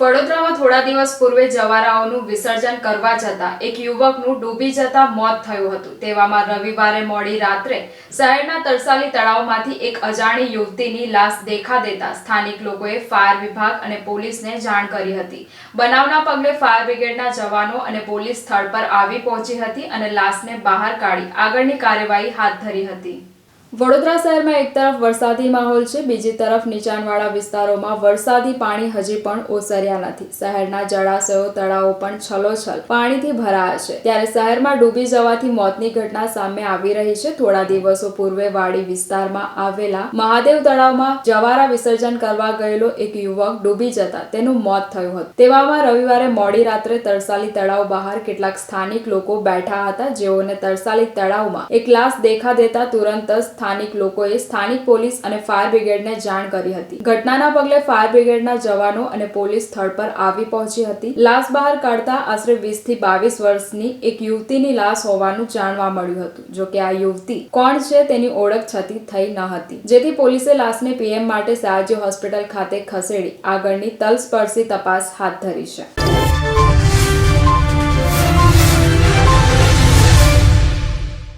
વડોદરામાં થોડા દિવસ પૂર્વે જવારાઓનું વિસર્જન કરવા જતા એક યુવકનું ડૂબી જતા મોત થયું હતું. તેવામાં રવિવારે મોડી રાત્રે શહેરના તરસાલી તળાવમાંથી એક અજાણી યુવતીની લાશ દેખા દેતા સ્થાનિક લોકોએ ફાયર વિભાગ અને પોલીસને જાણ કરી હતી. બનાવના પગલે ફાયર બ્રિગેડના જવાનો અને પોલીસ સ્થળ પર આવી પહોંચી હતી અને લાશને બહાર કાઢી આગળની કાર્યવાહી હાથ ધરી હતી. વડોદરા શહેરમાં એક તરફ વરસાદી માહોલ છે, બીજી તરફ નીચાણવાળા વિસ્તારોમાં વરસાદી પાણી હજી પણ ઓસર્યા નથી. શહેરના જળાશયો, તળાવો પણ છલોછલ પાણીથી ભરાયા છે. ત્યારે શહેરમાં ડૂબી જવાથી મોતની ઘટના સામે આવી રહી છે. થોડા દિવસો પૂર્વે વાડી વિસ્તારમાં આવેલા મહાદેવ તળાવમાં જવારા વિસર્જન કરવા ગયેલો એક યુવક ડૂબી જતા તેનું મોત થયું હતું. તેવામાં રવિવારે મોડી રાત્રે તરસાલી તળાવ બહાર કેટલાક સ્થાનિક લોકો બેઠા હતા. જેઓને તરસાલી તળાવમાં એક લાશ દેખા દેતા તુરંત જ સ્થાનિક લોકોએ સ્થાનિક પોલીસ અને ફાયર બ્રિગેડને જાણ કરી હતી. ઘટનાના પગલે ફાયર બ્રિગેડના જવાનો અને પોલીસ સ્થળ પર આવી પહોંચી હતી. લાશ બહાર કાઢતા આશરે વીસથી બાવીસ વર્ષની એક યુવતીની લાશ હોવાનું જાણવા મળ્યું હતું. જો કે આ યુવતી કોણ છે તેની ઓળખ છતી થઈ ન હતી. જેથી પોલીસે લાશને પીએમ માટે સયાજી હોસ્પિટલ ખાતે ખસેડી આગળની તલસ્પર્શી તપાસ હાથ ધરી છે.